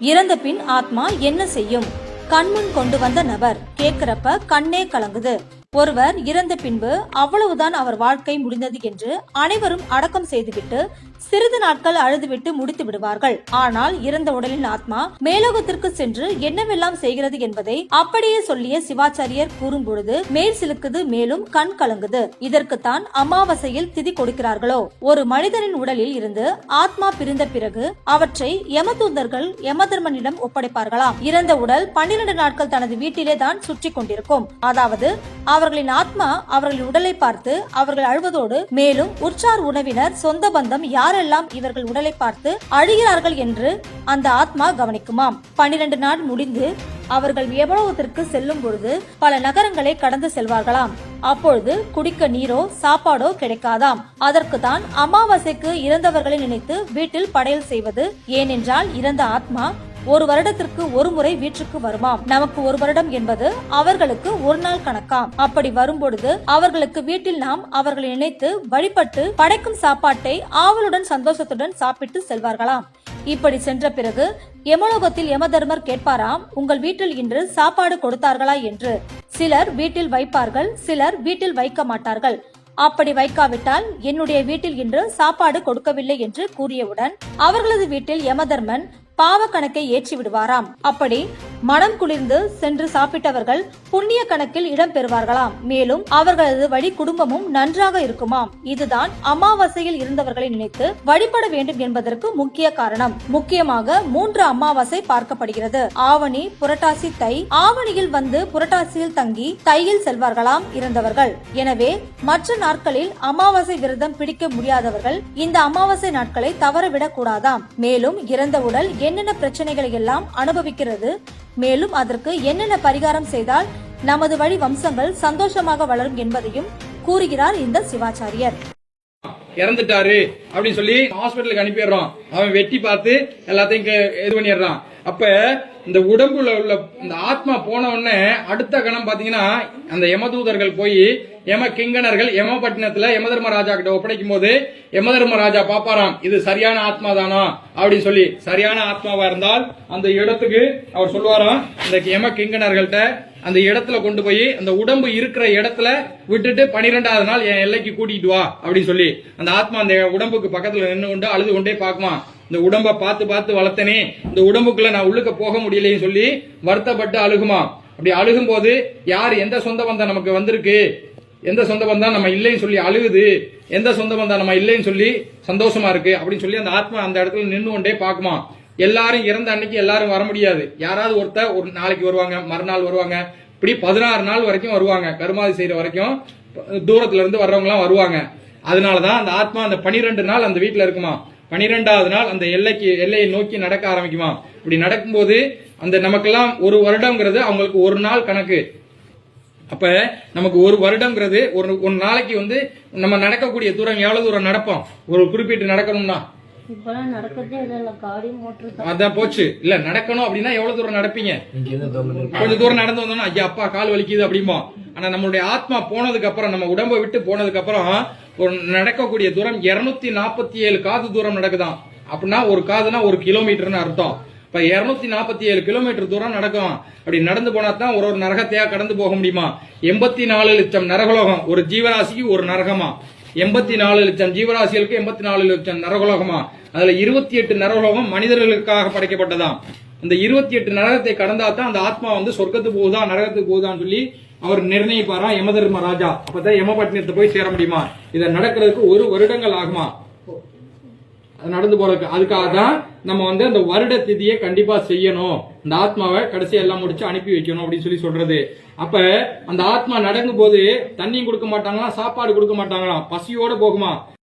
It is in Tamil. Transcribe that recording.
இறந்த பின் ஆத்மா என்ன செய்யும்? கண்முன் கொண்டு வந்த நபர் கேக்குறப்ப கண்ணே கலங்குது. ஒருவர் இறந்த பின்பு அவ்வளவுதான் அவர் வாழ்க்கை முடிந்தது என்று அனைவரும் அடக்கம் செய்துவிட்டு சிறிது நாட்கள் அழுதுவிட்டு முடித்து விடுவார்கள். ஆனால் இறந்த உடலின் ஆத்மா மேலோகத்திற்கு சென்று என்னவெல்லாம் செய்கிறது என்பதை அப்படியே சொல்லிய சிவாச்சாரியர் கூறும் பொழுது மேல் சிலுக்குது மேலும் கண் கலங்குது. இதற்குத்தான் அமாவாசையில் திதி கொடுக்கிறார்களோ? ஒரு மனிதனின் உடலில் இருந்து ஆத்மா பிரிந்த பிறகு அவற்றை யமதூதர்கள் யமதர்மனிடம் ஒப்படைப்பார்களாம். இறந்த உடல் பன்னிரண்டு நாட்கள் தனது வீட்டிலே தான் சுற்றி கொண்டிருக்கும். அதாவது அவர்களின் ஆத்மா அவர்களின் உடலை பார்த்து அவர்கள் அழுவதோடு மேலும் உற்றார் உணவினர் சொந்த பந்தம் யாரெல்லாம் இவர்கள் உடலை பார்த்து அழுகிறார்கள் என்று அந்த ஆத்மா கவனிக்குமாம். பன்னிரண்டு நாள் முடிந்து அவர்கள் எவ்வளவுத்திற்கு செல்லும் பொழுது பல நகரங்களை கடந்து செல்வார்களாம். அப்பொழுது குடிக்க நீரோ சாப்பாடோ கிடைக்காதாம். அதற்கு தான் அமாவாசைக்கு இறந்தவர்களை நினைத்து வீட்டில் படையல் செய்வது ஏனென்றால் இறந்த ஆத்மா ஒரு வருடத்திற்கு ஒரு முறை வீட்டுக்கு வருமாம். நமக்கு ஒரு வருடம் என்பது அவர்களுக்கு ஒரு நாள் கணக்காம். அப்படி வரும்பொழுது அவர்களுக்கு வீட்டில் நாம் அவர்களை நினைத்து வழிபட்டு படைக்கும் சாப்பாட்டை ஆவலுடன் சந்தோஷத்துடன் சாப்பிட்டு செல்வார்களாம். இப்படி சென்ற பிறகு யமலோகத்தில் யமதர்மர் கேட்பாராம் உங்கள் வீட்டில் இன்று சாப்பாடு கொடுத்தார்களா? என்று. சிலர் வீட்டில் வைப்பார்கள் சிலர் வீட்டில் வைக்க மாட்டார்கள். அப்படி வைக்காவிட்டால் என்னுடைய வீட்டில் இன்று சாப்பாடு கொடுக்கவில்லை என்று கூறியவுடன் அவர்களது வீட்டில் யமதர்மன் பாவ கணக்கை ஏற்றி விடுவாராம். அப்படி மனம் குளிர்ந்து சென்று சாப்பிட்டவர்கள் புண்ணிய கணக்கில் இடம் பெறுவார்களாம். மேலும் அவர்களது வழி குடும்பமும் நன்றாக இருக்குமாம். இதுதான் அமாவாசையில் இருந்தவர்களை நினைத்து வழிபட வேண்டும் என்பதற்கு முக்கிய காரணம். முக்கியமாக மூன்று அமாவாசை பார்க்கப்படுகிறது. ஆவணி புரட்டாசி தை. ஆவணியில் வந்து புரட்டாசியில் தங்கி தையில் செல்வார்களாம் இருந்தவர்கள். எனவே மற்ற நாட்களில் அமாவாசை விரதம் பிடிக்க முடியாதவர்கள் இந்த அமாவாசை நாட்களை தவறவிடக் கூடாதாம் மேலும் இறந்த உடல் என்னென்ன பிரச்சனைகளை எல்லாம் அனுபவிக்கிறது மேலும் அதற்கு என்னென்ன பரிகாரம் செய்தால் நமது வழி வம்சங்கள் சந்தோஷமாக வளரும் என்பதையும் கூறுகிறார் இந்த சிவாச்சாரியர். இறந்துட்டாரு அப்படின்னு சொல்லி ஹாஸ்பிட்டலுக்கு அனுப்பிடுறோம். அவன் வெட்டி பார்த்து எல்லாத்தையும் இது பண்ணிடுறான். அப்ப இந்த உடம்புல உள்ள இந்த ஆத்மா போன உடனே அடுத்த கணம் பாத்தீங்கன்னா அந்த யமதூதர்கள் போய் யம கிங்கணர்கள் யமபட்டினத்துல யமதர்மராஜா கிட்ட ஒப்படைக்கும் போது யமதர்மராஜா பாப்பாராம் இது சரியான ஆத்மா தானா அப்படின்னு சொல்லி சரியான ஆத்மாவா இருந்தால் அந்த இடத்துக்கு அவர் சொல்லுவாராம் இந்த யம கிங்கணர்கள்ட்ட அந்த இடத்துல கொண்டு போய் அந்த உடம்பு இருக்கிற இடத்துல விட்டுட்டு பனிரெண்டாவது நாள் என் எல்லைக்கு கூட்டிட்டு வா அப்படின்னு சொல்லி அந்த ஆத்மா அந்த உடம்புக்கு பக்கத்துல நின்று கொண்டு அழுது கொண்டே பார்க்குமா இந்த உடம்ப பார்த்து பார்த்து வளர்த்தனே இந்த உடம்புக்குள்ள நான் உள்ளுக்க போக முடியலைன்னு சொல்லி வருத்தப்பட்டு அழுகுமா அப்படி அழுகும் போது யார் எந்த சொந்த பந்தம் நமக்கு வந்திருக்கு? எந்த சொந்த பந்தம் நம்ம இல்லைன்னு சொல்லி அழுகுது எந்த சொந்த பந்தம் நம்ம இல்லைன்னு சொல்லி சந்தோஷமா இருக்கு அப்படின்னு சொல்லி அந்த ஆத்மா அந்த இடத்துல நின்று கொண்டே பார்க்குமா? எல்லாரும் இறந்த அன்னைக்கு எல்லாரும் வர முடியாது. யாராவது ஒருத்தர் ஒரு நாளைக்கு வருவாங்க மறுநாள் வருவாங்க இப்படி பதினாறு நாள் வரைக்கும் வருவாங்க. கருமாதி செய்யற வரைக்கும் தூரத்துல இருந்து வர்றவங்களாம் வருவாங்க. அதனாலதான் அந்த ஆத்மா அந்த பனிரெண்டு நாள் அந்த வீட்டுல இருக்குமா? பனிரெண்டாவது நாள் அந்த எல்லைக்கு எல்லையை நோக்கி நடக்க ஆரம்பிக்குமா? இப்படி நடக்கும்போது அந்த நமக்கெல்லாம் ஒரு வருடம்ங்கிறது அவங்களுக்கு ஒரு நாள் கணக்கு. அப்ப நமக்கு ஒரு வருடம்ங்கிறது ஒரு ஒரு நாளைக்கு வந்து நம்ம நடக்கக்கூடிய தூரம் எவ்வளவு தூரம் நடப்போம்? ஒரு குறிப்பிட்டு நடக்கணும்னா? அதான் போச்சு. இல்ல நடக்கணும் அப்படின்னா எவ்வளவு தூரம் நடப்பீங்க? கொஞ்சம் தூரம் நடந்து வந்தோம்னா ஐயா அப்பா கால் வலிக்குது அப்படிம்போம் ஆனா நம்மளுடைய ஆத்மா போனதுக்கு அப்புறம் நம்ம உடம்பை விட்டு போனதுக்கு அப்புறம் ஒரு நடக்கக்கூடிய தூரம் 247 நாற்பத்தி ஏழு காது தூரம் நடக்குதாம் அப்படின்னா ஒரு காதுனா ஒரு கிலோமீட்டர்னு அர்த்தம். இப்ப 247 நாற்பத்தி ஏழு கிலோமீட்டர் தூரம் நடக்கும். அப்படி நடந்து போனா தான் ஒரு ஒரு நரகத்தையா கடந்து போக முடியுமா? எண்பத்தி நாலு லட்சம் நரகலோகம் ஒரு ஜீவராசிக்கு ஒரு நரகமா? எண்பத்தி நாலு லட்சம் ஜீவராசிகளுக்கு எண்பத்தி நாலு லட்சம் நரகலோகமா? அதுல இருபத்தி எட்டு நரகலோகம் மனிதர்களுக்காக படைக்கப்பட்டதாம். அந்த இருபத்தி எட்டு நரகத்தை கடந்தா தான் அந்த ஆத்மா வந்து சொர்க்கத்துக்கு போகுதா நரகத்துக்கு போகுதான்னு சொல்லி அவர் நிர்ணயிப்பாரா யமதர்ம ராஜா. அப்பதான் யமபட்டினத்தை போய் சேர முடியுமா? இதை நடக்கிறதுக்கு ஒரு வருடங்கள் ஆகுமா? நடந்து போறதுக்கு. அதுக்காக தான் நம்ம வந்து அந்த வருட திதியை கண்டிப்பா செய்யணும். இந்த ஆத்மாவை கடைசி எல்லாம் முடிச்சு அனுப்பி வைக்கணும் அப்படின்னு சொல்லி சொல்றது. அப்ப அந்த ஆத்மா நடக்கும் போது தண்ணியும் கொடுக்க மாட்டாங்களாம் சாப்பாடு கொடுக்க மாட்டாங்களாம். பசியோட போகுமா?